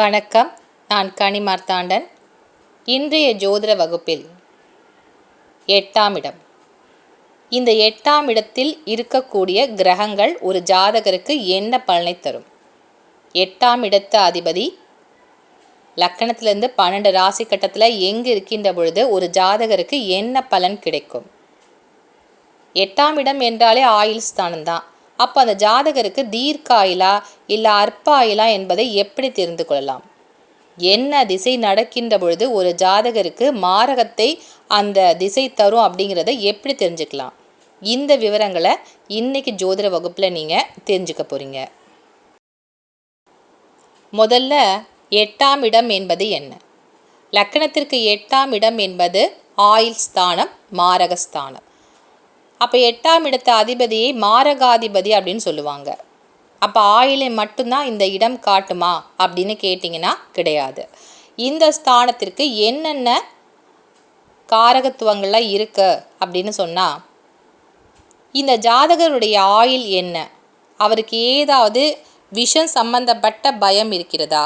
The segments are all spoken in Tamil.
வணக்கம். நான் கனி மார்த்தாண்டன். இன்றைய ஜோதிட வகுப்பில் எட்டாம் இடம். இந்த எட்டாம் இடத்தில் இருக்கக்கூடிய கிரகங்கள் ஒரு ஜாதகருக்கு என்ன பலனை தரும்? எட்டாம் இடத்து அதிபதி லக்கணத்திலிருந்து பன்னெண்டு ராசி கட்டத்தில் எங்கு இருக்கின்ற பொழுது ஒரு ஜாதகருக்கு என்ன பலன் கிடைக்கும்? எட்டாம் இடம் என்றாலே ஆயுள் ஸ்தானம் தான் அப்போ அந்த ஜாதகருக்கு தீர்க்காயிலா இல்லை அற்பாயிலா என்பதை எப்படி தெரிந்து கொள்ளலாம்? என்ன திசை நடக்கின்ற பொழுது ஒரு ஜாதகருக்கு மாரகத்தை அந்த திசை தரும் அப்படிங்கிறத எப்படி தெரிஞ்சுக்கலாம்? இந்த விவரங்களை இன்னைக்கு ஜோதிட வகுப்பில் நீங்கள் தெரிஞ்சுக்க போகிறீங்க முதல்ல எட்டாம் இடம் என்பது என்ன? லக்கணத்திற்கு எட்டாம் இடம் என்பது ஆயில் ஸ்தானம் மாரகஸ்தானம் அப்போ எட்டாம் இடத்த அதிபதியை மாரகாதிபதி அப்படின்னு சொல்லுவாங்க. அப்போ ஆயிலை மட்டும்தான் இந்த இடம் காட்டுமா அப்படின்னு கேட்டிங்கன்னா கிடையாது. இந்த ஸ்தானத்திற்கு என்னென்ன காரகத்துவங்கள்லாம் இருக்கு அப்படின்னு சொன்னால் இந்த ஜாதகருடைய ஆயில் என்ன? அவருக்கு ஏதாவது விஷம் சம்பந்தப்பட்ட பயம் இருக்கிறதா?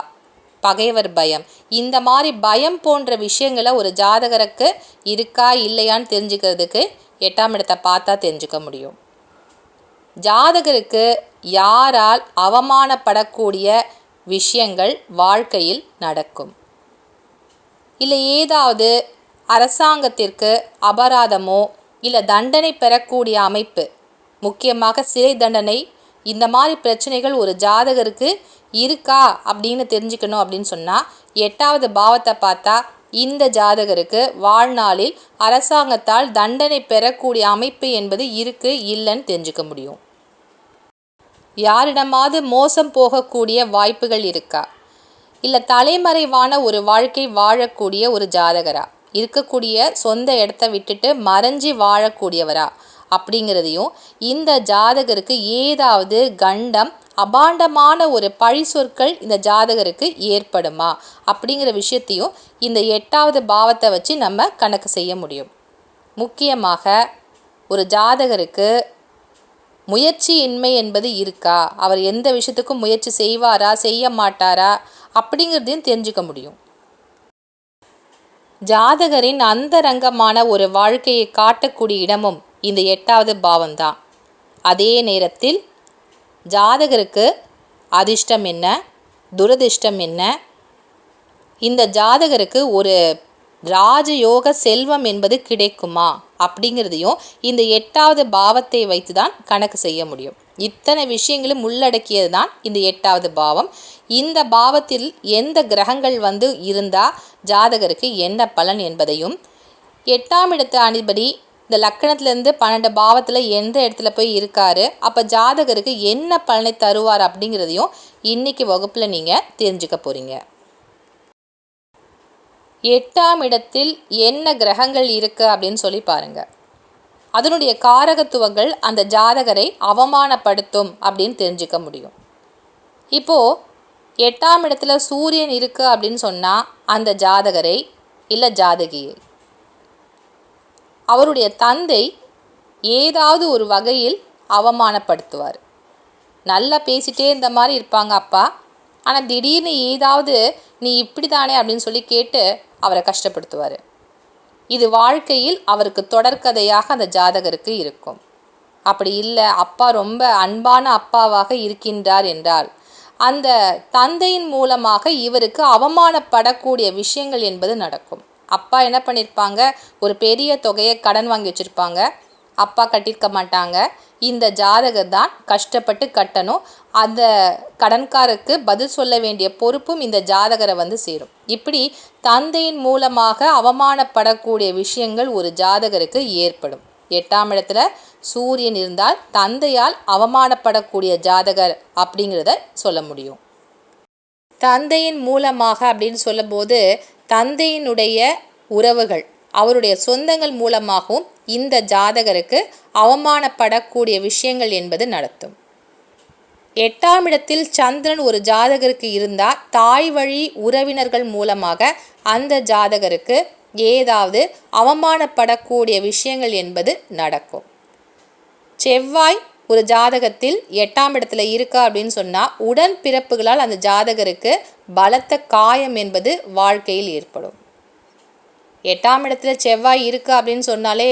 பகைவர் பயம். இந்த மாதிரி பயம் போன்ற விஷயங்களை ஒரு ஜாதகருக்கு இருக்கா இல்லையான்னு தெரிஞ்சுக்கிறதுக்கு எட்டாம் இடத்தை பார்த்தா தெரிஞ்சுக்க முடியும். ஜாதகருக்கு யாரால் அவமானப்படக்கூடிய விஷயங்கள் வாழ்க்கையில் நடக்கும். இல்லை ஏதாவது அரசாங்கத்திற்கு அபராதமோ இல்லை தண்டனை பெறக்கூடிய அமைப்பு முக்கியமாக சிறை தண்டனை இந்த மாதிரி பிரச்சனைகள் ஒரு ஜாதகருக்கு இருக்கா அப்படின்னு தெரிஞ்சுக்கணும் அப்படின்னு சொன்னால் எட்டாவது பாவத்தை பார்த்தா இந்த ஜாதகருக்கு வாழ்நாளில் அரசாங்கத்தால் தண்டனை பெறக்கூடிய அமைப்பு என்பது இருக்கு இல்லைன்னு தெரிஞ்சுக்க முடியும். யாரிடமாவது மோசம் போகக்கூடிய வாய்ப்புகள் இருக்கா? இல்லை தலைமறைவான ஒரு வாழ்க்கை வாழக்கூடிய ஒரு ஜாதகரா? இருக்கக்கூடிய சொந்த இடத்த விட்டுட்டு மறைஞ்சி வாழக்கூடியவரா? அப்படிங்கிறதையும் இந்த ஜாதகருக்கு ஏதாவது கண்டம் அபாண்டமான ஒரு பழி சொற்கள் இந்த ஜாதகருக்கு ஏற்படுமா? அப்படிங்கிற விஷயத்தையும் இந்த எட்டாவது பாவத்தை வச்சு நம்ம கணக்கு செய்ய முடியும். முக்கியமாக ஒரு ஜாதகருக்கு முயற்சியின்மை என்பது இருக்கா? அவர் எந்த விஷயத்துக்கும் முயற்சி செய்வாரா? செய்ய மாட்டாரா? அப்படிங்கிறதையும் தெரிஞ்சுக்க முடியும். ஜாதகரின் அந்தரங்கமான ஒரு வாழ்க்கையை காட்டக்கூடிய இடமும் இந்த எட்டாவது பாவம்தான். அதே நேரத்தில் ஜாதகருக்கு அதிர்ஷ்டம் என்ன? துரதிர்ஷ்டம் என்ன? இந்த ஜாதகருக்கு ஒரு ராஜயோக செல்வம் என்பது கிடைக்குமா? அப்படிங்கிறதையும் இந்த எட்டாவது பாவத்தை வைத்து தான் கணக்கு செய்ய முடியும். இத்தனை விஷயங்களும் உள்ளடக்கியது தான் இந்த எட்டாவது பாவம். இந்த பாவத்தில் எந்த கிரகங்கள் வந்து இருந்தால் ஜாதகருக்கு என்ன பலன் என்பதையும் எட்டாம் இடத்து அதிபதி இந்த லக்கணத்துலேருந்து பன்னெண்டு பாவத்தில் எந்த இடத்துல போய் இருக்காரு அப்போ ஜாதகருக்கு என்ன பலனை தருவார் அப்படிங்கிறதையும் இன்றைக்கி வகுப்பில் நீங்கள் தெரிஞ்சுக்க போகிறீங்க எட்டாம் இடத்தில் என்ன கிரகங்கள் இருக்குது அப்படின்னு சொல்லி பாருங்கள் அதனுடைய காரகத்துவங்கள் அந்த ஜாதகரை அவமானப்படுத்தும் அப்படின்னு தெரிஞ்சுக்க முடியும். இப்போது எட்டாம் இடத்துல சூரியன் இருக்குது அப்படின்னு சொன்னால் அந்த ஜாதகரை இல்லை ஜாதகியை அவருடைய தந்தை ஏதாவது ஒரு வகையில் அவமானப்படுத்துவார். நல்லா பேசிட்டே இருந்த மாதிரி இருப்பாங்க அப்பா. ஆனால் திடீர்னு ஏதாவது நீ இப்படி தானே அப்படின்னு சொல்லி கேட்டு அவரை கஷ்டப்படுத்துவார். இது வாழ்க்கையில் அவருக்கு தொடர்கதையாக அந்த ஜாதகருக்கு இருக்கும். அப்படி இல்லை அப்பா ரொம்ப அன்பான அப்பாவாக இருக்கின்றார் என்றால் அந்த தந்தையின் மூலமாக இவருக்கு அவமானப்படக்கூடிய விஷயங்கள் என்பது நடக்கும். அப்பா என்ன பண்ணியிருப்பாங்க ஒரு பெரிய தொகையை கடன் வாங்கி வச்சுருப்பாங்க. அப்பா கட்டியிருக்க மாட்டாங்க. இந்த ஜாதகர் தான் கஷ்டப்பட்டு கட்டணும். அந்த கடன்காரருக்கு பதில் சொல்ல வேண்டிய பொறுப்பும் இந்த ஜாதகரை வந்து சேரும். இப்படி தந்தையின் மூலமாக அவமானப்படக்கூடிய விஷயங்கள் ஒரு ஜாதகருக்கு ஏற்படும். எட்டாம் இடத்துல சூரியன் இருந்தால் தந்தையால் அவமானப்படக்கூடிய ஜாதகர் அப்படிங்கிறத சொல்ல முடியும். தந்தையின் மூலமாக அப்படின்னு சொல்லும்போது தந்தையினுடைய உறவுகள். அவருடைய சொந்தங்கள் மூலமாகவும் இந்த ஜாதகருக்கு அவமானப்படக்கூடிய விஷயங்கள் என்பது நடத்தும். எட்டாம் இடத்தில் சந்திரன் ஒரு ஜாதகருக்கு இருந்தால் தாய் வழி உறவினர்கள் மூலமாக அந்த ஜாதகருக்கு ஏதாவது அவமானப்படக்கூடிய விஷயங்கள் என்பது நடக்கும். செவ்வாய் ஒரு ஜாதகத்தில் எட்டாம் இடத்துல இருக்கா அப்படின்னு சொன்னால் உடன் பிறப்புகளால் அந்த ஜாதகருக்கு பலத்த காயம் என்பது வாழ்க்கையில் ஏற்படும். எட்டாம் இடத்துல செவ்வாய் இருக்கா அப்படின்னு சொன்னாலே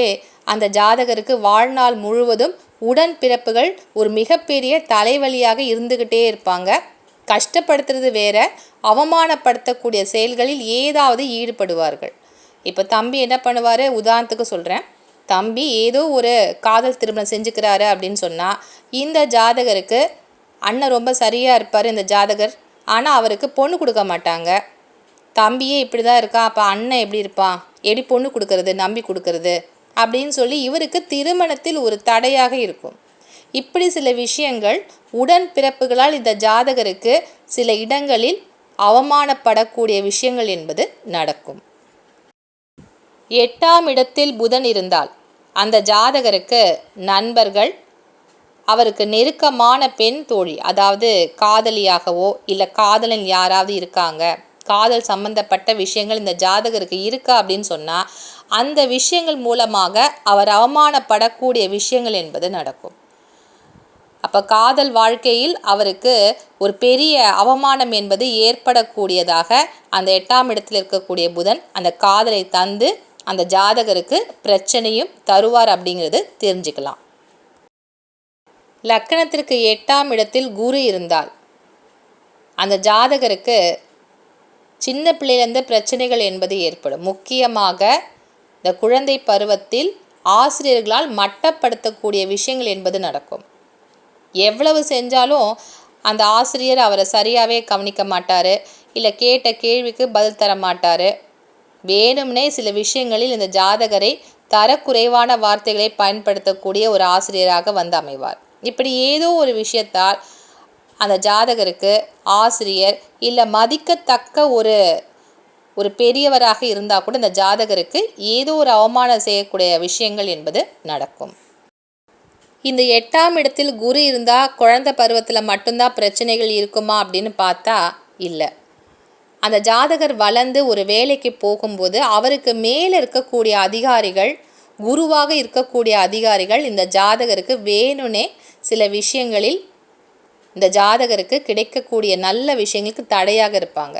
அந்த ஜாதகருக்கு வாழ்நாள் முழுவதும் உடன் பிறப்புகள் ஒரு மிகப்பெரிய தலைவலியாக இருந்துக்கிட்டே இருப்பாங்க. கஷ்டப்படுத்துறது வேற அவமானப்படுத்தக்கூடிய செயல்களில் ஏதாவது ஈடுபடுவார்கள். இப்போ தம்பி என்ன பண்ணுவார்? உதாரணத்துக்கு சொல்கிறேன் தம்பி ஏதோ ஒரு காதல் திருமணம் செஞ்சுக்கிறாரு அப்படின்னு சொன்னால் இந்த ஜாதகருக்கு அண்ணன் ரொம்ப சரியாக இருப்பார் இந்த ஜாதகர். ஆனால் அவருக்கு பொண்ணு கொடுக்க மாட்டாங்க. தம்பியே இப்படி தான் இருக்கான் அப்போ அண்ணன் எப்படி இருப்பான் எப்படி பொண்ணு கொடுக்கறது நம்பி கொடுக்கறது? அப்படின்னு சொல்லி இவருக்கு திருமணத்தில் ஒரு தடையாக இருக்கும். இப்படி சில விஷயங்கள் உடன் பிறப்புகளால் இந்த ஜாதகருக்கு சில இடங்களில் அவமானப்படக்கூடிய விஷயங்கள் என்பது நடக்கும். எட்டாம் இடத்தில் புதன் இருந்தால் அந்த ஜாதகருக்கு நண்பர்கள் அவருக்கு நெருக்கமான பெண் தோழி அதாவது காதலியாகவோ இல்லை காதலன் யாராவது இருக்காங்க காதல் சம்பந்தப்பட்ட விஷயங்கள் இந்த ஜாதகருக்கு இருக்கா அப்படின்னு சொன்னால் அந்த விஷயங்கள் மூலமாக அவர் அவமானப்படக்கூடிய விஷயங்கள் என்பது நடக்கும். அப்போ காதல் வாழ்க்கையில் அவருக்கு ஒரு பெரிய அவமானம் என்பது ஏற்படக்கூடியதாக அந்த எட்டாம் இடத்தில் இருக்கக்கூடிய புதன் அந்த காதலை தந்து அந்த ஜாதகருக்கு பிரச்சனையும் தருவார் அப்படிங்கிறது தெரிஞ்சுக்கலாம். லக்கணத்திற்கு எட்டாம் இடத்தில் குரு இருந்தால் அந்த ஜாதகருக்கு சின்ன பிள்ளையிலேருந்து பிரச்சனைகள் என்பது ஏற்படும். முக்கியமாக இந்த குழந்தை பருவத்தில் ஆசிரியர்களால் மட்டப்படுத்தக்கூடிய விஷயங்கள் என்பது நடக்கும். எவ்வளவு செஞ்சாலும் அந்த ஆசிரியர் அவரை சரியாகவே கவனிக்க மாட்டார் இல்லை கேட்ட கேள்விக்கு பதில் தர மாட்டார். வேணும்னே சில விஷயங்களில் இந்த ஜாதகரை தரக்குறைவான வார்த்தைகளை பயன்படுத்தக்கூடிய ஒரு ஆசிரியராக வந்து அமைவார். இப்படி ஏதோ ஒரு விஷயத்தால் அந்த ஜாதகருக்கு ஆசிரியர் இல்லை மதிக்கத்தக்க ஒரு ஒரு பெரியவராக இருந்தால் கூட இந்த ஜாதகருக்கு ஏதோ ஒரு அவமானம் செய்யக்கூடிய விஷயங்கள் என்பது நடக்கும். இந்த எட்டாம் இடத்தில் குரு இருந்தால் குழந்த பருவத்தில் மட்டும்தான் பிரச்சனைகள் இருக்குமா அப்படின்னு பார்த்தா இல்லை. அந்த ஜாதகர் வளர்ந்து ஒரு வேலைக்கு போகும்போது அவருக்கு மேலே இருக்கக்கூடிய அதிகாரிகள் குருவாக இருக்கக்கூடிய அதிகாரிகள் இந்த ஜாதகருக்கு வேணும்னே சில விஷயங்களில் இந்த ஜாதகருக்கு கிடைக்கக்கூடிய நல்ல விஷயங்களுக்கு தடையாக இருப்பாங்க.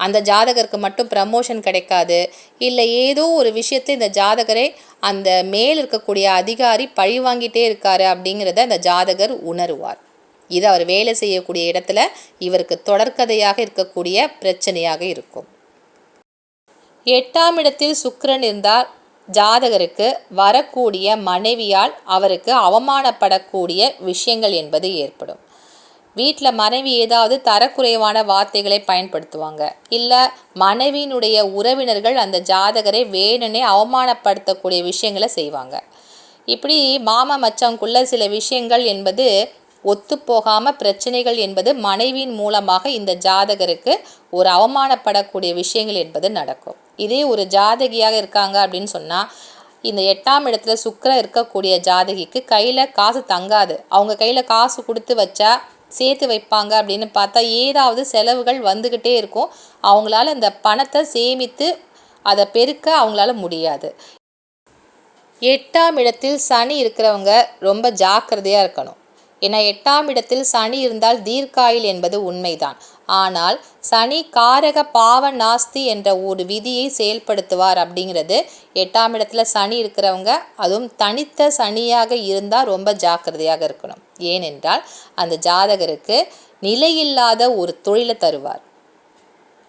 அந்த ஜாதகருக்கு மட்டும் ப்ரமோஷன் கிடைக்காது. இல்லை ஏதோ ஒரு விஷயத்தை இந்த ஜாதகரை அந்த மேல் இருக்கக்கூடிய அதிகாரி பழி வாங்கிட்டே இருக்காரு அப்படிங்கிறத அந்த ஜாதகர் உணருவார். இது அவர் வேலை செய்யக்கூடிய இடத்துல இவருக்கு தொடர்கதையாக இருக்கக்கூடிய பிரச்சனையாக இருக்கும். எட்டாம் இடத்தில் சுக்கரன் இருந்தால் ஜாதகருக்கு வரக்கூடிய மனைவியால் அவருக்கு அவமானப்படக்கூடிய விஷயங்கள் என்பது ஏற்படும். வீட்டில் மனைவி ஏதாவது தரக்குறைவான வார்த்தைகளை பயன்படுத்துவாங்க. இல்லை மனைவியினுடைய உறவினர்கள் அந்த ஜாதகரை வேணுனே அவமானப்படுத்தக்கூடிய விஷயங்களை செய்வாங்க. இப்படி மாமா மச்சங்குள்ள சில விஷயங்கள் என்பது ஒத்துப்போகாமல் பிரச்சனைகள் என்பது மனைவியின் மூலமாக இந்த ஜாதகருக்கு ஒரு அவமானப்படக்கூடிய விஷயங்கள் என்பது நடக்கும். இதே ஒரு ஜாதகியாக இருக்காங்க அப்படின்னு சொன்னால் இந்த எட்டாம் இடத்துல சுக்கரம் இருக்கக்கூடிய ஜாதகிக்கு கையில் காசு தங்காது. அவங்க கையில் காசு கொடுத்து வச்சா சேர்த்து வைப்பாங்க அப்படின்னு பார்த்தா ஏதாவது செலவுகள் வந்துக்கிட்டே இருக்கும். அவங்களால இந்த பணத்தை சேமித்து அதை பெருக்க அவங்களால முடியாது. எட்டாம் இடத்தில் சனி இருக்கிறவங்க ரொம்ப ஜாக்கிரதையாக இருக்கணும். என எட்டாம் இடத்தில் சனி இருந்தால் தீர்க்காயில் என்பது உண்மைதான். ஆனால் சனி காரக பாவ நாஸ்தி என்ற ஒரு விதியை செயல்படுத்துவார் அப்படிங்கிறது எட்டாம் இடத்துல சனி இருக்கிறவங்க. அதுவும் தனித்த சனியாக இருந்தால் ரொம்ப ஜாக்கிரதையாக இருக்கணும். ஏனென்றால் அந்த ஜாதகருக்கு நிலையில்லாத ஒரு தொழிலை தருவார்.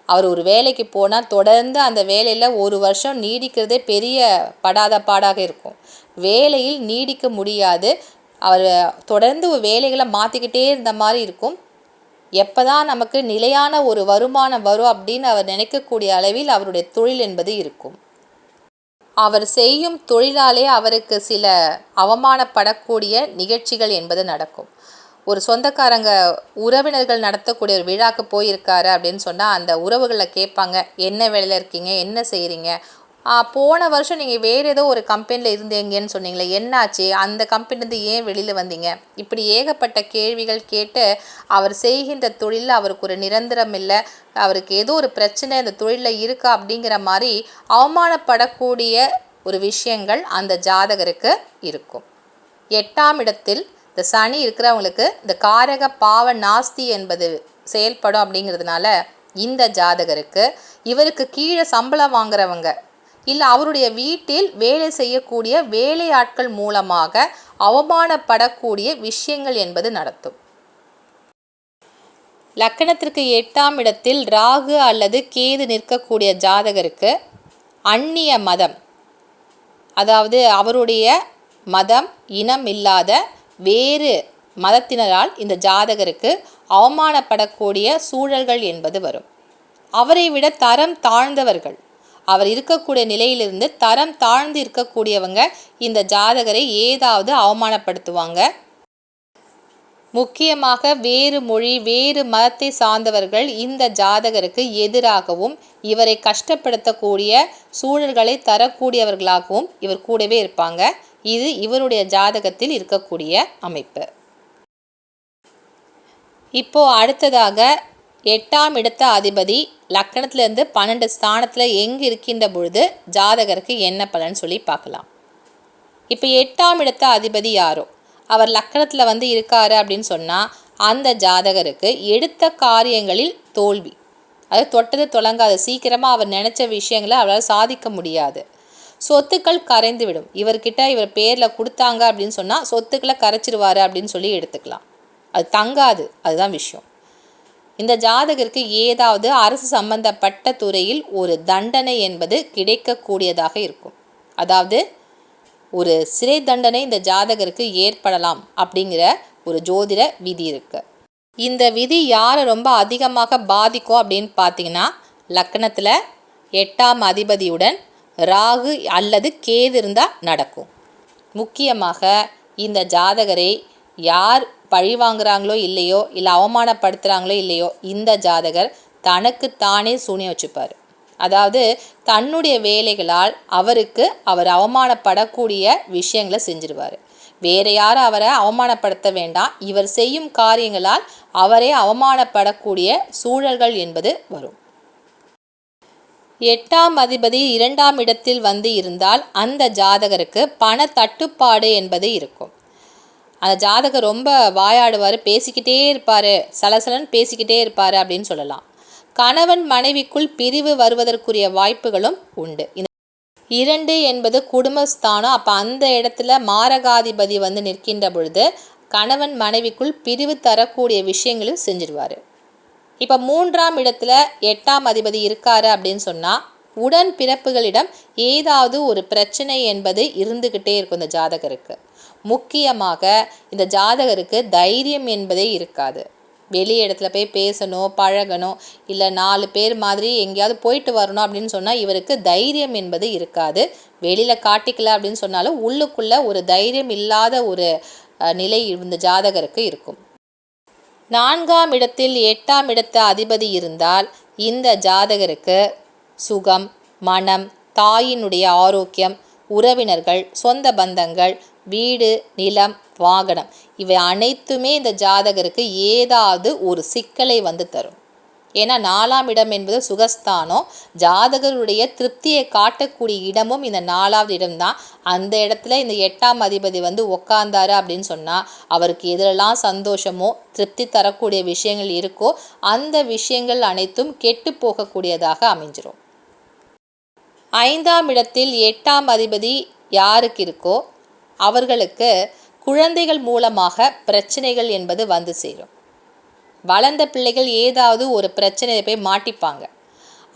அவர் ஒரு வேலைக்கு போனால் தொடர்ந்து அந்த வேலையில் ஒரு வருஷம் நீடிக்கிறதே பெரிய படாத பாடாக இருக்கும். வேலையில் நீடிக்க முடியாது. அவர் தொடர்ந்து வேலைகளை மாற்றிக்கிட்டே இருந்த மாதிரி இருக்கும். எப்போ தான் நமக்கு நிலையான ஒரு வருமானம் வரும் அப்படின்னு அவர் நினைக்கக்கூடிய அளவில் அவருடைய தொழில் என்பது இருக்கும். அவர் செய்யும் தொழிலாலே அவருக்கு சில அவமானப்படக்கூடிய நிகழ்ச்சிகள் என்பது நடக்கும். ஒரு சொந்தக்காரங்க உறவினர்கள் நடத்தக்கூடிய ஒரு விழாக்கு போயிருக்காரு அப்படின்னு சொன்னால் அந்த உறவுகளை கேட்பாங்க என்ன வேலையில் இருக்கீங்க? என்ன செய்கிறீங்க போன வருஷம் நீங்கள் வேறு ஏதோ ஒரு கம்பெனியில் இருந்தீங்கன்னு சொன்னீங்களே என்னாச்சு? அந்த கம்பெனிலேருந்து ஏன் வெளியில் வந்தீங்க? இப்படி ஏகப்பட்ட கேள்விகள் கேட்டு அவர் செய்கின்ற தொழிலில் அவருக்கு ஒரு நிரந்தரம் இல்லை அவருக்கு ஏதோ ஒரு பிரச்சனை அந்த தொழிலில் இருக்கா அப்படிங்கிற மாதிரி அவமானப்படக்கூடிய ஒரு விஷயங்கள் அந்த ஜாதகருக்கு இருக்கும். எட்டாம் இடத்தில் இந்த சனி இருக்கிறவங்களுக்கு இந்த காரக பாவ நாஸ்தி என்பது செயல்படும் அப்படிங்கிறதுனால இந்த ஜாதகருக்கு இவருக்கு கீழே சம்பளம் வாங்குறவங்க இல்லை அவருடைய வீட்டில் வேலை செய்யக்கூடிய வேலையாட்கள் மூலமாக அவமானப்படக்கூடிய விஷயங்கள் என்பது நடத்தும். லக்கணத்திற்கு எட்டாம் இடத்தில் ராகு அல்லது கேது நிற்கக்கூடிய ஜாதகருக்கு அந்நிய மதம் அதாவது அவருடைய மதம் இனம் இல்லாத வேறு மதத்தினரால் இந்த ஜாதகருக்கு அவமானப்படக்கூடிய சூழல்கள் என்பது வரும். அவரை விட தரம் தாழ்ந்தவர்கள் அவர் இருக்கக்கூடிய நிலையிலிருந்து தரம் தாழ்ந்து இருக்கக்கூடியவங்க இந்த ஜாதகரை ஏதாவது அவமானப்படுத்துவாங்க. முக்கியமாக வேறு மொழி வேறு மதத்தை சார்ந்தவர்கள் இந்த ஜாதகருக்கு எதிராகவும் இவரை கஷ்டப்படுத்தக்கூடிய சூழல்களை தரக்கூடியவர்களாகவும் இவர் கூடவே இருப்பாங்க. இது இவருடைய ஜாதகத்தில் இருக்கக்கூடிய அமைப்பு. இப்போ அடுத்ததாக எட்டாம் இடத்த அதிபதி லக்கணத்துலேருந்து பன்னெண்டு ஸ்தானத்தில் எங்கே இருக்கின்ற பொழுது ஜாதகருக்கு என்ன பலன் சொல்லி பார்க்கலாம். இப்போ எட்டாம் இடத்த அதிபதி யாரோ? அவர் லக்கணத்தில் வந்து இருக்காரு அப்படின்னு சொன்னால் அந்த ஜாதகருக்கு எடுத்த காரியங்களில் தோல்வி. அது தொட்டது தொடங்காது. சீக்கிரமாக அவர் நினச்ச விஷயங்களை அவரால் சாதிக்க முடியாது. சொத்துக்கள் கரைந்து விடும் இவர்கிட்ட இவர் பேரில் கொடுத்தாங்க அப்படின்னு சொன்னால் சொத்துக்களை கரைச்சிருவார் அப்படின்னு சொல்லி எடுத்துக்கலாம். அது தங்காது. அதுதான் விஷயம். இந்த ஜாதகருக்கு ஏதாவது அரசு சம்பந்தப்பட்ட துறையில் ஒரு தண்டனை என்பது கிடைக்கக்கூடியதாக இருக்கும். அதாவது ஒரு சிறை தண்டனை இந்த ஜாதகருக்கு ஏற்படலாம் அப்படிங்கிற ஒரு ஜோதிட விதி இருக்குது இந்த விதி யாரை ரொம்ப அதிகமாக பாதிக்கும் அப்படின்னு பார்த்தீங்கன்னா லக்கணத்தில் எட்டாம் அதிபதியுடன் ராகு அல்லது கேது இருந்தால் நடக்கும். முக்கியமாக இந்த ஜாதகரை யார் பழி வாங்குறாங்களோ இல்லையோ இல்லை அவமானப்படுத்துகிறாங்களோ இல்லையோ இந்த ஜாதகர் தனக்கு தானே சூனியம் வச்சுப்பார். அதாவது தன்னுடைய வேலைகளால் அவருக்கு அவர் அவமானப்படக்கூடிய விஷயங்களை செஞ்சிருவார். வேறு யாரும் அவரை அவமானப்படுத்த வேண்டாம். இவர் செய்யும் காரியங்களால் அவரே அவமானப்படக்கூடிய சூழல்கள் என்பது வரும். எட்டாம் அதிபதி இரண்டாம் இடத்தில் வந்து இருந்தால் அந்த ஜாதகருக்கு பண தட்டுப்பாடு என்பது இருக்கும். அந்த ஜாதகர் ரொம்ப வாயாடுவார் பேசிக்கிட்டே இருப்பார் சலசலன்னு பேசிக்கிட்டே இருப்பார் அப்படின்னு சொல்லலாம். கணவன் மனைவிக்குள் பிரிவு வருவதற்குரிய வாய்ப்புகளும் உண்டு. இரண்டு என்பது குடும்பஸ்தானம். அப்போ அந்த இடத்துல மாரகாதிபதி வந்து நிற்கின்ற பொழுது கணவன் மனைவிக்குள் பிரிவு தரக்கூடிய விஷயங்களும் செஞ்சிருவார். இப்போ மூன்றாம் இடத்துல எட்டாம் அதிபதி இருக்காரு அப்படின்னு சொன்னால் உடன் பிறப்புகளிடம் ஏதாவது ஒரு பிரச்சனை என்பது இருந்துக்கிட்டே இருக்கும் இந்த ஜாதகருக்கு. முக்கியமாக இந்த ஜாதகருக்கு தைரியம் என்பதே இருக்காது. வெளி இடத்துல போய் பேசணும் பழகணும் இல்லை நாலு பேர் மாதிரி எங்கேயாவது போயிட்டு வரணும் அப்படின்னு சொன்னால் இவருக்கு தைரியம் என்பது இருக்காது. வெளியில் காட்டிக்கல அப்படின்னு சொன்னாலும் உள்ளுக்குள்ளே ஒரு தைரியம் இல்லாத ஒரு நிலை இந்த ஜாதகருக்கு இருக்கும். நான்காம் இடத்தில் எட்டாம் இடத்த அதிபதி இருந்தால் இந்த ஜாதகருக்கு சுகம் மனம் தாயினுடைய ஆரோக்கியம் உறவினர்கள் சொந்த பந்தங்கள் வீடு நிலம் வாகனம். இவை அனைத்துமே இந்த ஜாதகருக்கு ஏதாவது ஒரு சிக்கலை வந்து தரும். ஏன்னா நாலாம் இடம் என்பது சுகஸ்தானம். ஜாதகருடைய திருப்தியை காட்டக்கூடிய இடமும் இந்த நாலாவது இடம்தான். அந்த இடத்துல இந்த எட்டாம் அதிபதி வந்து உக்காந்தாரு அப்படின்னு சொன்னால் அவருக்கு எதிரெல்லாம் சந்தோஷமோ திருப்தி தரக்கூடிய விஷயங்கள் இருக்கோ அந்த விஷயங்கள் அனைத்தும் கெட்டு போகக்கூடியதாக அமைஞ்சிரும். ஐந்தாம் இடத்தில் எட்டாம் அதிபதி யாருக்கு இருக்கோ அவர்களுக்கு குழந்தைகள் மூலமாக பிரச்சனைகள் என்பது வந்து சேரும். வளர்ந்த பிள்ளைகள் ஏதாவது ஒரு பிரச்சனையை போய் மாட்டிப்பாங்க.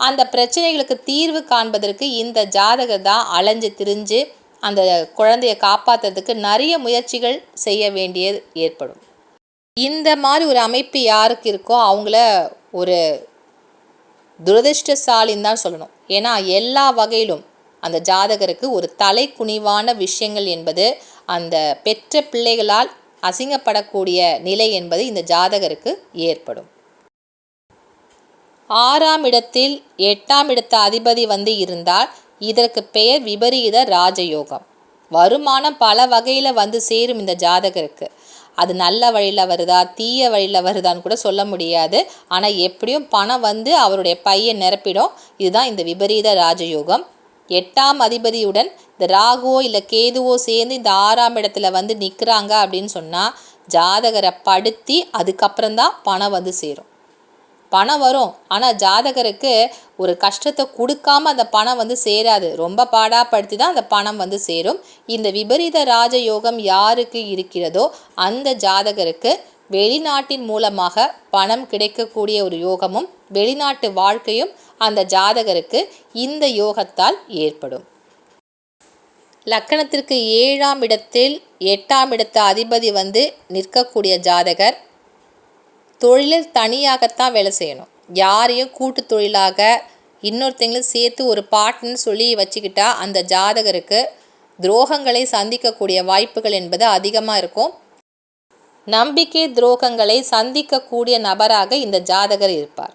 அந்த பிரச்சனைகளுக்கு தீர்வு காண்பதற்கு இந்த ஜாதகர் தான் அலைஞ்சு திரிஞ்சு அந்த குழந்தைய காப்பாற்றுறதுக்கு நிறைய முயற்சிகள் செய்ய வேண்டியது ஏற்படும். இந்த மாதிரி ஒரு அமைப்பு யாருக்கு இருக்கோ அவங்கள ஒரு துரதிருஷ்டசாலின்னு தான் சொல்லணும். ஏன்னா எல்லா வகையிலும் அந்த ஜாதகருக்கு ஒரு தலை குனிவான விஷயங்கள் என்பது அந்த பெற்ற பிள்ளைகளால் அசிங்கப்படக்கூடிய நிலை என்பது இந்த ஜாதகருக்கு ஏற்படும். ஆறாம் இடத்தில் எட்டாம் இடத்த அதிபதி வந்து இருந்தால் இதற்கு பெயர் விபரீத ராஜயோகம். வருமானம் பல வகையில் வந்து சேரும் இந்த ஜாதகருக்கு. அது நல்ல வழியில் வருதா தீய வழியில் வருதான்னு கூட சொல்ல முடியாது. ஆனால் எப்படியும் பணம் வந்து அவருடைய பையன் நிரப்பிடும். இதுதான் இந்த விபரீத ராஜயோகம். எட்டாம் அதிபதியுடன் இந்த ராகுவோ இல்லை கேதுவோ சேர்ந்து இந்த ஆறாம் இடத்துல வந்து நிற்கிறாங்க அப்படின்னு சொன்னால் ஜாதகரை படுத்தி அதுக்கப்புறம்தான் பணம் வந்து சேரும். பணம் வரும். ஆனால் ஜாதகருக்கு ஒரு கஷ்டத்தை கொடுக்காம அந்த பணம் வந்து சேராது. ரொம்ப பாடாப்படுத்தி தான் அந்த பணம் வந்து சேரும். இந்த விபரீத ராஜயோகம் யாருக்கு இருக்கிறதோ அந்த ஜாதகருக்கு வெளிநாட்டின் மூலமாக பணம் கிடைக்கக்கூடிய ஒரு யோகமும் வெளிநாட்டு வாழ்க்கையும் அந்த ஜாதகருக்கு இந்த யோகத்தால் ஏற்படும். லக்கணத்திற்கு ஏழாம் இடத்தில் எட்டாம் இடத்து அதிபதி வந்து நிற்கக்கூடிய ஜாதகர் தொழிலில் தனியாகத்தான் வேலை செய்யணும். யாரையும் கூட்டு தொழிலாக இன்னொருத்தங்களும் சேர்த்து ஒரு பாட்டுன்னு சொல்லி வச்சுக்கிட்டா அந்த ஜாதகருக்கு துரோகங்களை சந்திக்கக்கூடிய வாய்ப்புகள் என்பது அதிகமாக இருக்கும். நம்பிக்கை துரோகங்களை சந்திக்கக்கூடிய நபராக இந்த ஜாதகர் இருப்பார்.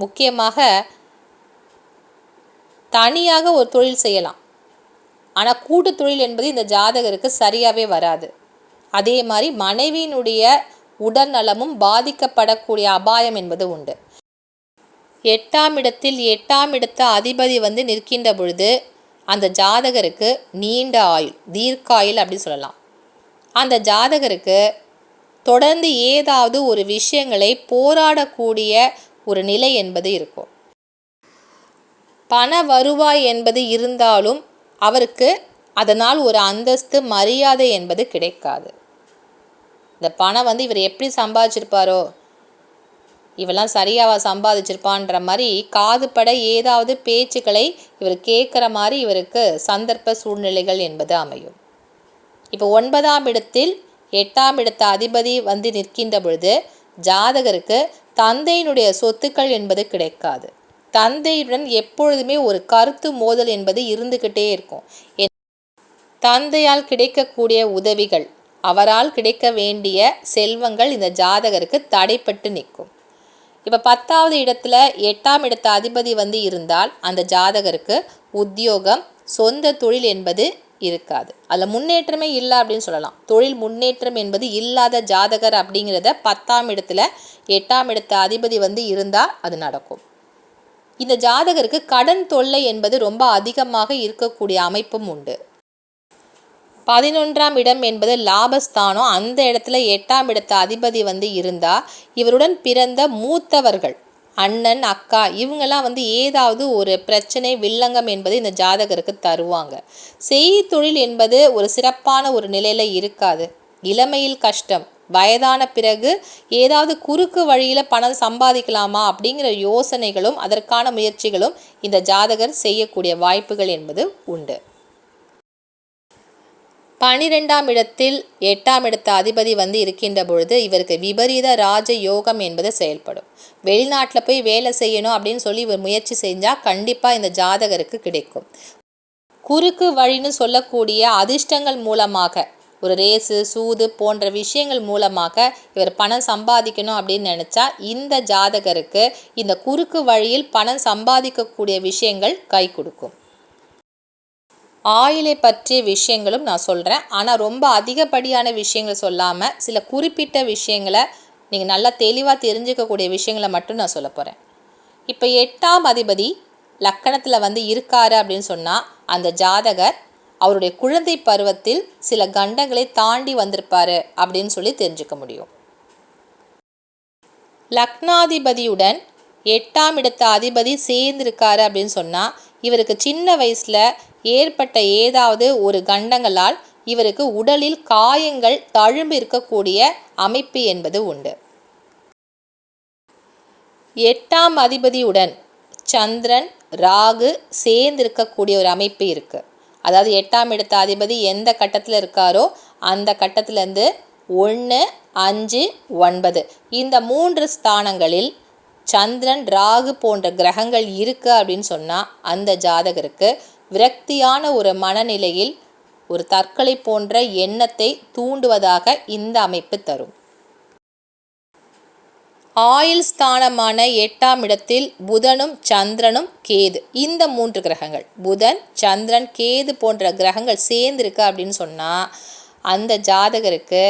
முக்கியமாக தனியாக ஒரு தொழில் செய்யலாம். ஆனால் கூட்டு தொழில் என்பது இந்த ஜாதகருக்கு சரியாகவே வராது. அதே மாதிரி மனைவியினுடைய உடல்நலமும் பாதிக்கப்படக்கூடிய அபாயம் என்பது உண்டு. எட்டாம் இடத்தில் எட்டாம் இடத்த அதிபதி வந்து நிற்கின்ற பொழுது அந்த ஜாதகருக்கு நீண்ட ஆயுள் தீர்க்காயுள் அப்படி சொல்லலாம். அந்த ஜாதகருக்கு தொடர்ந்து ஏதாவது ஒரு விஷயங்களை போராடக்கூடிய ஒரு நிலை என்பது இருக்கும். பண வருவாய் என்பது இருந்தாலும் அவருக்கு அதனால் ஒரு அந்தஸ்து மரியாதை என்பது கிடைக்காது. இந்த பணம் வந்து இவர் எப்படி சம்பாதிச்சிருப்பாரோ இவெல்லாம் சரியாவா சம்பாதிச்சிருப்பான்ற மாதிரி காதுபட ஏதாவது பேச்சுக்களை இவர் கேட்குற மாதிரி இவருக்கு சந்தர்ப்ப சூழ்நிலைகள் என்பது அமையும். இப்போ ஒன்பதாம் இடத்தில் எட்டாம் இடத்த அதிபதி வந்து நிற்கின்ற பொழுது ஜாதகருக்கு தந்தையினுடைய சொத்துக்கள் என்பது கிடைக்காது. தந்தையுடன் எப்பொழுதுமே ஒரு கருத்து மோதல் என்பது இருந்துக்கிட்டே இருக்கும். தந்தையால் கிடைக்கக்கூடிய உதவிகள் அவரால் கிடைக்க வேண்டிய செல்வங்கள் இந்த ஜாதகருக்கு தடைப்பட்டு நிற்கும். இப்போ பத்தாவது இடத்துல எட்டாம் இடத்த அதிபதி வந்து இருந்தால் அந்த ஜாதகருக்கு உத்தியோகம் சொந்த தொழில் என்பது இருக்காது. அதில் முன்னேற்றமே இல்லை அப்படின்னு சொல்லலாம். தொழில் முன்னேற்றம் என்பது இல்லாத ஜாதகர் அப்படிங்கிறத பத்தாம் இடத்துல எட்டாம் இடத்த அதிபதி வந்து இருந்தால் அது நடக்கும். இந்த ஜாதகருக்கு கடன் தொல்லை என்பது ரொம்ப அதிகமாக இருக்கக்கூடிய அமைப்பும் உண்டு. பதினொன்றாம் இடம் என்பது லாபஸ்தானம். அந்த இடத்துல எட்டாம் இடத்த அதிபதி வந்து இருந்தால் இவருடன் பிறந்த மூத்தவர்கள் அண்ணன் அக்கா இவங்கெல்லாம் வந்து ஏதாவது ஒரு பிரச்சனை வில்லங்கம் என்பது இந்த ஜாதகருக்கு தருவாங்க. செய்தி தொழில் என்பது ஒரு சிறப்பான ஒரு நிலையில் இருக்காது. இளமையில் கஷ்டம். வயதான பிறகு ஏதாவது குறுக்கு வழியில் பணம் சம்பாதிக்கலாமா அப்படிங்கிற யோசனைகளும் அதற்கான முயற்சிகளும் இந்த ஜாதகர் செய்யக்கூடிய வாய்ப்புகள் என்பது உண்டு. பனிரெண்டாம் இடத்தில் எட்டாம் இடத்த அதிபதி வந்து இருக்கின்ற பொழுது இவருக்கு விபரீத ராஜ யோகம் என்பது செயல்படும். வெளிநாட்டில் போய் வேலை செய்யணும் அப்படின்னு சொல்லி இவர் முயற்சி செஞ்சால் கண்டிப்பாக இந்த ஜாதகருக்கு கிடைக்கும். குறுக்கு வழின்னு சொல்லக்கூடிய அதிர்ஷ்டங்கள் மூலமாக ஒரு ரேஸு சூது போன்ற விஷயங்கள் மூலமாக இவர் பணம் சம்பாதிக்கணும் அப்படின்னு நினச்சா இந்த ஜாதகருக்கு இந்த குறுக்கு வழியில் பணம் சம்பாதிக்கக்கூடிய விஷயங்கள் கை கொடுக்கும். ஆயிலை பற்றிய விஷயங்களும் நான் சொல்கிறேன் ஆனால் ரொம்ப அதிகப்படியான விஷயங்களை சொல்லாமல் சில குறிப்பிட்ட விஷயங்களை நீங்கள் நல்லா தெளிவாக தெரிஞ்சுக்கக்கூடிய விஷயங்களை மட்டும் நான் சொல்ல போகிறேன் இப்போ எட்டாம் அதிபதி லக்கணத்தில் வந்து இருக்காரு அப்படின்னு சொன்னால் அந்த ஜாதகர் அவருடைய குழந்தை பருவத்தில் சில கண்டங்களை தாண்டி வந்திருப்பார் அப்படின்னு சொல்லி தெரிஞ்சுக்க முடியும். லக்னாதிபதியுடன் எட்டாம் இடத்த அதிபதி சேர்ந்திருக்காரு அப்படின்னு சொன்னால் இவருக்கு சின்ன வயசில் ஏற்பட்ட ஏதாவது ஒரு கண்டங்களால் இவருக்கு உடலில் காயங்கள் தழும்பு இருக்கக்கூடிய அமைப்பு என்பது உண்டு. எட்டாம் அதிபதியுடன் சந்திரன் ராகு சேர்ந்து இருக்கக்கூடிய ஒரு அமைப்பு இருக்குது அதாவது எட்டாம் இடத்த அதிபதி எந்த கட்டத்தில் இருக்காரோ அந்த கட்டத்திலேருந்து ஒன்று அஞ்சு ஒன்பது. இந்த மூன்று ஸ்தானங்களில் சந்திரன் ராகு போன்ற கிரகங்கள் இருக்குது அப்படின்னு சொன்னால் அந்த ஜாதகருக்கு விரக்தியான ஒரு மனநிலையில் ஒரு தற்கொலை போன்ற எண்ணத்தை தூண்டுவதாக இந்த அமைப்பு தரும். ஆயில் ஸ்தானமான எட்டாம் இடத்தில் புதனும் சந்திரனும் கேது. இந்த மூன்று கிரகங்கள். புதன் சந்திரன் கேது போன்ற கிரகங்கள் சேர்ந்துருக்கு அப்படின்னு சொன்னால் அந்த ஜாதகருக்கு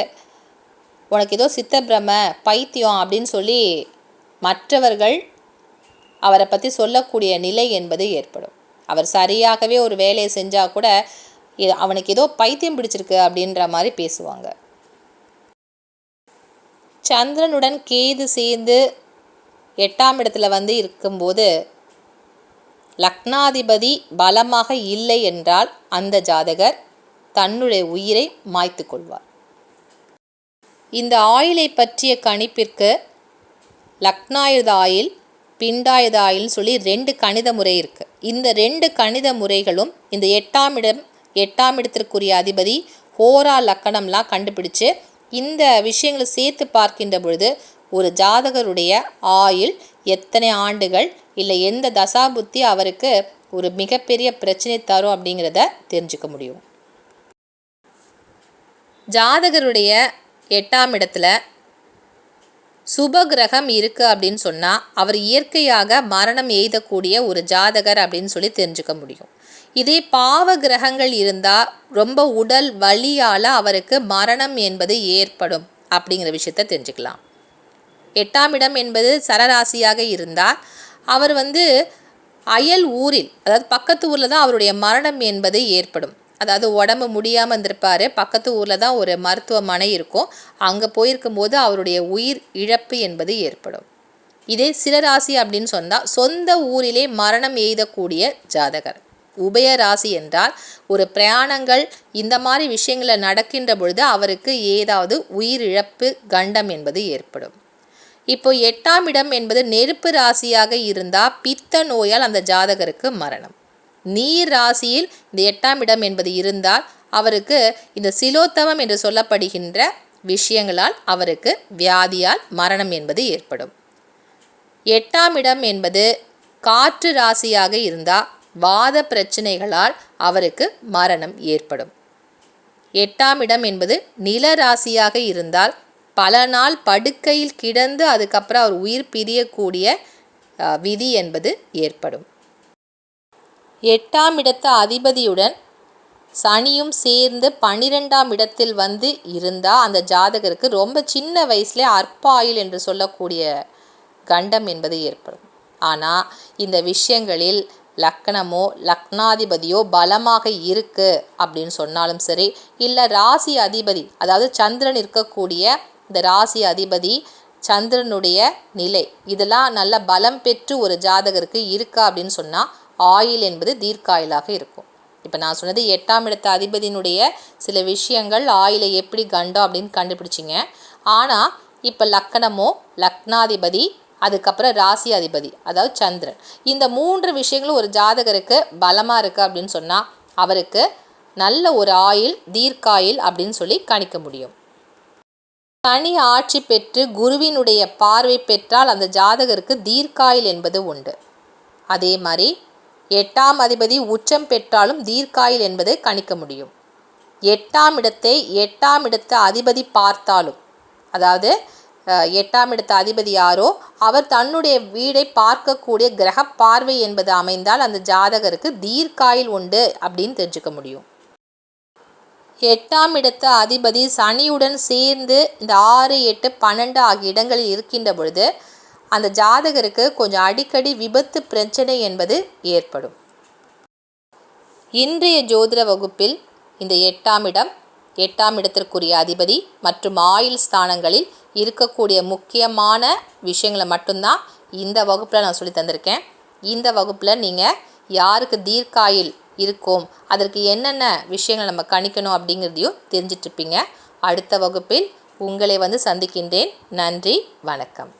உனக்கு ஏதோ சித்தப்பிரம பைத்தியம் அப்படின்னு சொல்லி மற்றவர்கள் அவரை பற்றி சொல்லக்கூடிய நிலை என்பது ஏற்படும். அவர் சரியாகவே ஒரு வேலையை செஞ்சால் கூட இது- அவனுக்கு ஏதோ பைத்தியம் பிடிச்சிருக்கு அப்படின்ற மாதிரி பேசுவாங்க. சந்திரனுடன் கேது சேர்ந்து எட்டாம் இடத்துல வந்து இருக்கும்போது லக்னாதிபதி பலமாக இல்லை என்றால் அந்த ஜாதகர் தன்னுடைய உயிரை மாய்த்து கொள்வார். இந்த ஆயிலை பற்றிய கணிப்பிற்கு லக்னாயுத ஆயில் பிண்டாயதாயில் சொல்லி ரெண்டு கணித முறை இருக்குது இந்த ரெண்டு கணித முறைகளும் இந்த எட்டாம் இடம் எட்டாம் இடத்திற்குரிய அதிபதி ஹோரா லக்கணம்லாம் கண்டுபிடிச்சு இந்த விஷயங்களை சேர்த்து பார்க்கின்ற பொழுது ஒரு ஜாதகருடைய ஆயுள் எத்தனை ஆண்டுகள் இல்லை எந்த தசாபுத்தி அவருக்கு ஒரு மிகப்பெரிய பிரச்சனை தரும் அப்படிங்கிறத தெரிஞ்சுக்க முடியும். ஜாதகருடைய எட்டாம் இடத்துல சுப கிரகம் இருக்குது அப்படின்னு சொன்னால் அவர் இயற்கையாக மரணம் எய்தக்கூடிய ஒரு ஜாதகர் அப்படின்னு சொல்லி தெரிஞ்சுக்க முடியும். இதே பாவ கிரகங்கள் இருந்தால் ரொம்ப உடல் வலியால் அவருக்கு மரணம் என்பது ஏற்படும் அப்படிங்கிற விஷயத்த தெரிஞ்சுக்கலாம். எட்டாம் இடம் என்பது சரராசியாக இருந்தால் அவர் வந்து அயல் ஊரில் அதாவது பக்கத்து ஊரில் தான் அவருடைய மரணம் என்பது ஏற்படும். அதாவது உடம்பு முடியாமல் இருந்திருப்பார். பக்கத்து ஊரில் தான் ஒரு மருத்துவமனை இருக்கும். அங்கே போயிருக்கும்போது அவருடைய உயிர் இழப்பு என்பது ஏற்படும். இதே சிலராசி அப்படின்னு சொன்னால் சொந்த ஊரிலே மரணம் எய்தக்கூடிய ஜாதகர். உபய ராசி என்றால் ஒரு பிரயாணங்கள் இந்த மாதிரி விஷயங்களை நடக்கின்ற பொழுது அவருக்கு ஏதாவது உயிரிழப்பு கண்டம் என்பது ஏற்படும். இப்போ எட்டாம் இடம் என்பது நெருப்பு ராசியாக இருந்தால் பித்த நோயால் அந்த ஜாதகருக்கு மரணம். நீர் ராசியில் இந்த எட்டாம் இடம் என்பது இருந்தால் அவருக்கு இந்த சிலோத்தமம் என்று சொல்லப்படுகின்ற விஷயங்களால் அவருக்கு வியாதியால் மரணம் என்பது ஏற்படும். எட்டாம் இடம் என்பது காற்று ராசியாக இருந்தால் வாத பிரச்சனைகளால் அவருக்கு மரணம் ஏற்படும். எட்டாம் இடம் என்பது நில ராசியாக இருந்தால் பல நாள் படுக்கையில் கிடந்து அதுக்கப்புறம் அவர் உயிர் பிரியக்கூடிய விதி என்பது ஏற்படும். எட்டாம் இடத்து அதிபதியுடன் சனியும் சேர்ந்து பன்னிரெண்டாம் இடத்தில் வந்து இருந்தால் அந்த ஜாதகருக்கு ரொம்ப சின்ன வயசுலே அற்ப ஆயுள் என்று சொல்லக்கூடிய கண்டம் என்பது ஏற்படும். ஆனால் இந்த விஷயங்களில் லக்னமோ லக்னாதிபதியோ பலமாக இருக்கு அப்படின்னு சொன்னாலும் சரி இல்லை ராசி அதிபதி அதாவது சந்திரன் இருக்கக்கூடிய இந்த ராசி அதிபதி சந்திரனுடைய நிலை இதெல்லாம் நல்ல பலம் பெற்று ஒரு ஜாதகருக்கு இருக்கா அப்படின்னு சொன்னால் ஆயில் என்பது தீர்க்காயிலாக இருக்கும். இப்போ நான் சொன்னது எட்டாம் இடத்த அதிபதியினுடைய சில விஷயங்கள் ஆயிலை எப்படி கண்டோம் அப்படின்னு கண்டுபிடிச்சிங்க. ஆனால் இப்போ லக்கணமோ லக்னாதிபதி அதுக்கப்புறம் ராசி அதிபதி அதாவது சந்திரன். இந்த மூன்று விஷயங்களும் ஒரு ஜாதகருக்கு பலமாக இருக்குது அப்படின்னு சொன்னால் அவருக்கு நல்ல ஒரு ஆயில் தீர்க்காயில் அப்படின்னு சொல்லி கணிக்க முடியும். சனி ஆட்சி பெற்று குருவினுடைய பார்வை பெற்றால் அந்த ஜாதகருக்கு தீர்க்காயில் என்பது உண்டு. அதே மாதிரி எட்டாம் அதிபதி உச்சம் பெற்றாலும் தீர்க்காயில் என்பதை கணிக்க முடியும். எட்டாம் இடத்தை எட்டாம் இடத்த அதிபதி பார்த்தாலும் அதாவது எட்டாம் இடத்த அதிபதி யாரோ அவர் தன்னுடைய வீடை பார்க்கக்கூடிய கிரக பார்வை என்பது அமைந்தால் அந்த ஜாதகருக்கு தீர்க்காயில் உண்டு அப்படின்னு தெரிஞ்சுக்க முடியும். எட்டாம் இடத்த அதிபதி சனியுடன் சேர்ந்து இந்த ஆறு எட்டு பன்னெண்டு ஆகிய இடங்களில் இருக்கின்ற பொழுது அந்த ஜாதகருக்கு கொஞ்சம் அடிக்கடி விபத்து பிரச்சனை என்பது ஏற்படும். இன்றைய ஜோதிட வகுப்பில் இந்த எட்டாம் இடம் எட்டாம் இடத்திற்குரிய அதிபதி மற்றும் ஆயுள் ஸ்தானங்களில் இருக்கக்கூடிய முக்கியமான விஷயங்களை மட்டும்தான் இந்த வகுப்பில் நான் சொல்லி தந்திருக்கேன். இந்த வகுப்பில் நீங்கள் யாருக்கு தீர்க்காயில் இருக்கும் அதற்கு என்னென்ன விஷயங்கள் நம்ம கணிக்கணும் அப்படிங்கிறதையும் தெரிஞ்சிட்ருப்பீங்க. அடுத்த வகுப்பில் உங்களை வந்து சந்திக்கின்றேன். நன்றி வணக்கம்.